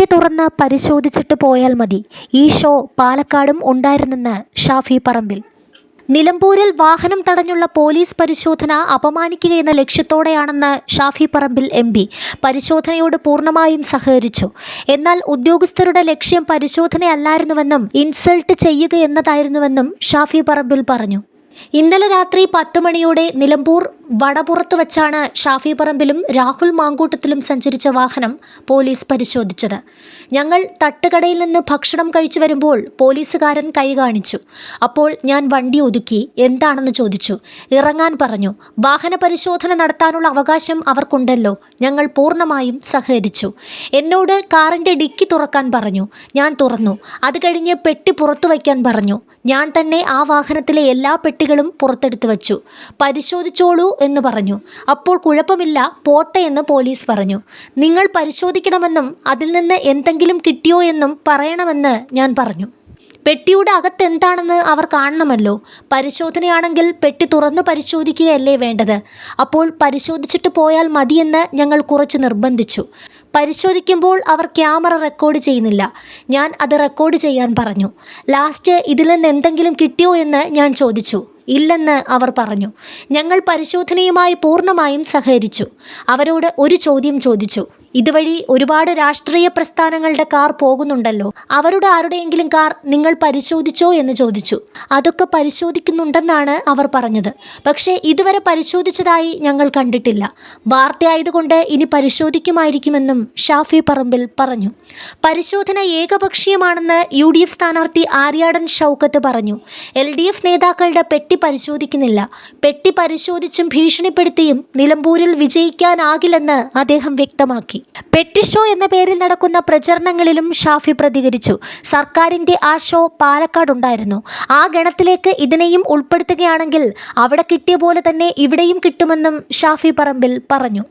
പെട്ടി തുറന്ന് പരിശോധിച്ചിട്ട് പോയാൽ മതി. ഈ ഷോ പാലക്കാടും ഉണ്ടായിരുന്നെന്ന് ഷാഫി പറമ്പിൽ. നിലമ്പൂരിൽ വാഹനം തടഞ്ഞുള്ള പോലീസ് പരിശോധന അപമാനിക്കുക എന്ന ലക്ഷ്യത്തോടെയാണെന്ന് ഷാഫി പറമ്പിൽ എം പി പരിശോധനയോട് പൂർണമായും സഹകരിച്ചു. എന്നാൽ ഉദ്യോഗസ്ഥരുടെ ലക്ഷ്യം പരിശോധനയല്ലായിരുന്നുവെന്നും ഇൻസൾട്ട് ചെയ്യുക എന്നതായിരുന്നുവെന്നും ഷാഫി പറമ്പിൽ പറഞ്ഞു. ഇന്നലെ രാത്രി പത്ത് മണിയോടെ നിലമ്പൂർ വടപുറത്ത് വച്ചാണ് ഷാഫി പറമ്പിലും രാഹുൽ മാങ്കൂട്ടത്തിലും സഞ്ചരിച്ച വാഹനം പോലീസ് പരിശോധിച്ചത്. ഞങ്ങൾ തട്ടുകടയിൽ നിന്ന് ഭക്ഷണം കഴിച്ചു വരുമ്പോൾ പോലീസുകാരൻ കൈ കാണിച്ചു. അപ്പോൾ ഞാൻ വണ്ടി ഒതുക്കി എന്താണെന്ന് ചോദിച്ചു. ഇറങ്ങാൻ പറഞ്ഞു. വാഹന പരിശോധന നടത്താനുള്ള അവകാശം അവർക്കുണ്ടല്ലോ. ഞങ്ങൾ പൂർണമായും സഹകരിച്ചു. എന്നോട് കാറിന്റെ ഡിക്കി തുറക്കാൻ പറഞ്ഞു. ഞാൻ തുറന്നു. അത് കഴിഞ്ഞ് പെട്ടി പുറത്തു വയ്ക്കാൻ പറഞ്ഞു. ഞാൻ തന്നെ ആ വാഹനത്തിലെ എല്ലാ പെട്ടികളും പുറത്തെടുത്ത് വച്ചു. പരിശോധിച്ചോളൂ എന്ന് പറഞ്ഞു. അപ്പോൾ കുഴപ്പമില്ല പോട്ടെ എന്ന് പോലീസ് പറഞ്ഞു. നിങ്ങൾ പരിശോധിക്കണമെന്നും അതിൽ നിന്ന് എന്തെങ്കിലും കിട്ടിയോ എന്നും പറയണമെന്ന് ഞാൻ പറഞ്ഞു. പെട്ടിയുടെ അകത്ത് എന്താണെന്ന് അവർ കാണണമല്ലോ. പരിശോധനയാണെങ്കിൽ പെട്ടി തുറന്ന് പരിശോധിക്കുകയല്ലേ വേണ്ടത്. അപ്പോൾ പരിശോധിച്ചിട്ട് പോയാൽ മതിയെന്ന് ഞങ്ങൾ കുറച്ച് നിർബന്ധിച്ചു. പരിശോധിക്കുമ്പോൾ അവർ ക്യാമറ റെക്കോർഡ് ചെയ്യുന്നില്ല. ഞാൻ അത് റെക്കോർഡ് ചെയ്യാൻ പറഞ്ഞു. ലാസ്റ്റ് ഇതിൽ നിന്ന് എന്തെങ്കിലും കിട്ടിയോ എന്ന് ഞാൻ ചോദിച്ചു. ഇല്ലെന്ന് അവർ പറഞ്ഞു. ഞങ്ങൾ പരിശോധനയുമായി പൂർണമായും സഹകരിച്ചു. അവരോട് ഒരു ചോദ്യം ചോദിച്ചു. ഇതുവഴി ഒരുപാട് രാഷ്ട്രീയ പ്രസ്ഥാനങ്ങളുടെ കാർ പോകുന്നുണ്ടല്ലോ. അവരുടെ ആരുടെയെങ്കിലും കാർ നിങ്ങൾ പരിശോധിച്ചോ എന്ന് ചോദിച്ചു. അതൊക്കെ പരിശോധിക്കുന്നുണ്ടെന്നാണ് അവർ പറഞ്ഞത്. പക്ഷേ ഇതുവരെ പരിശോധിച്ചതായി ഞങ്ങൾ കണ്ടിട്ടില്ല. വാർത്തയായതുകൊണ്ട് ഇനി പരിശോധിക്കുമായിരിക്കുമെന്നും ഷാഫി പറമ്പിൽ പറഞ്ഞു. പരിശോധന ഏകപക്ഷീയമാണെന്ന് യു ഡി എഫ് സ്ഥാനാർത്ഥി ആര്യാടൻ ഷൗക്കത്ത് പറഞ്ഞു. എൽ ഡി എഫ് നേതാക്കളുടെ പെട്ടി പരിശോധിക്കുന്നില്ല. പെട്ടി പരിശോധിച്ചും ഭീഷണിപ്പെടുത്തിയും നിലമ്പൂരിൽ വിജയിക്കാനാകില്ലെന്ന് അദ്ദേഹം വ്യക്തമാക്കി. പെട്ടി ഷോ എന്ന പേരിൽ നടക്കുന്ന പ്രചരണങ്ങളിലും ഷാഫി പ്രതികരിച്ചു. സർക്കാരിന്റെ ആ ഷോ പാലക്കാടുണ്ടായിരുന്നു ആ ഗണത്തിലേക്ക് ഇതിനെയും ഉൾപ്പെടുത്തുകയാണെങ്കിൽ അവിടെ കിട്ടിയ പോലെ തന്നെ ഇവിടെയും കിട്ടുമെന്നും ഷാഫി പറമ്പിൽ പറഞ്ഞു.